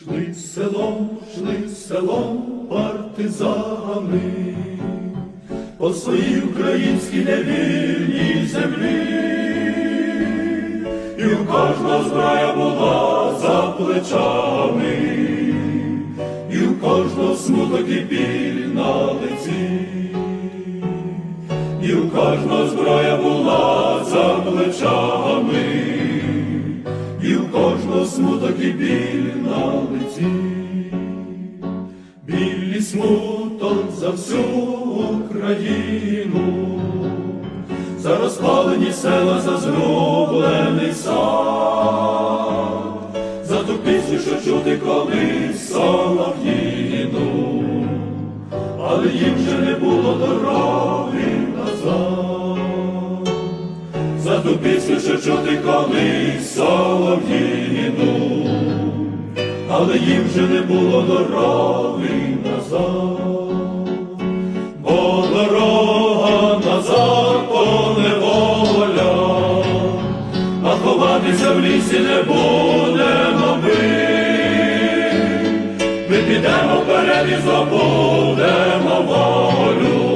Шли селом, шли селом партизани. По своїй українській невільній землі, і у кожного зброя була за плечами, і у кожного смуток і біль на лиці, і у кожного зброя була за плечами, кожного смуток і біль на лиці. Білі смуток за всю Україну, за розпалені села, за зроблений сад, за ту пісню, що чути колись солов'їну, але їм вже не було дороги назад, за ту пісню, що чути колись солов'їну. Але їм вже не було дороги назад, бо дорога назад поневоля, а ховатися в лісі не будемо ми. Ми підемо вперед і здобудемо волю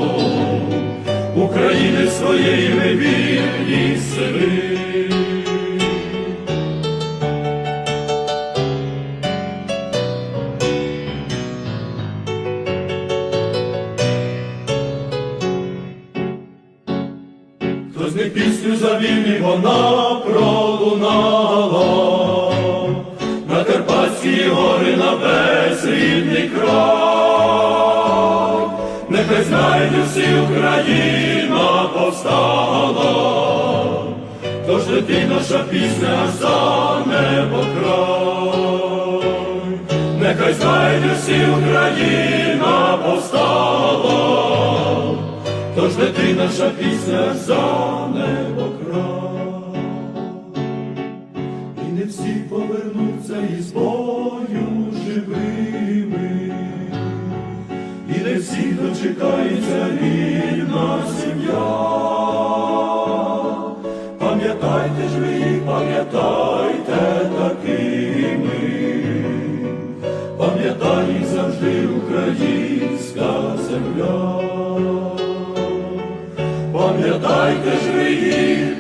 України своєї ми вільні сини. Хто з них пісню завів, і вона пролунала. На Карпатські гори, на весь рідний край, нехай знають усі Україна повстала, тож лети наша пісня за небо край, нехай знають усі Україна повстала. Тож лети наша пісня за небо край, і не всі повернуться із бою живими, і не всі дочекається Пам'ятайте такими, пам'ятай завжди українська земля, пам'ятайте ж ви їх,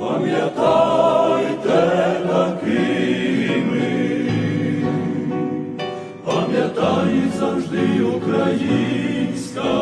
пам'ятайте такими, пам'ятай завжди українська.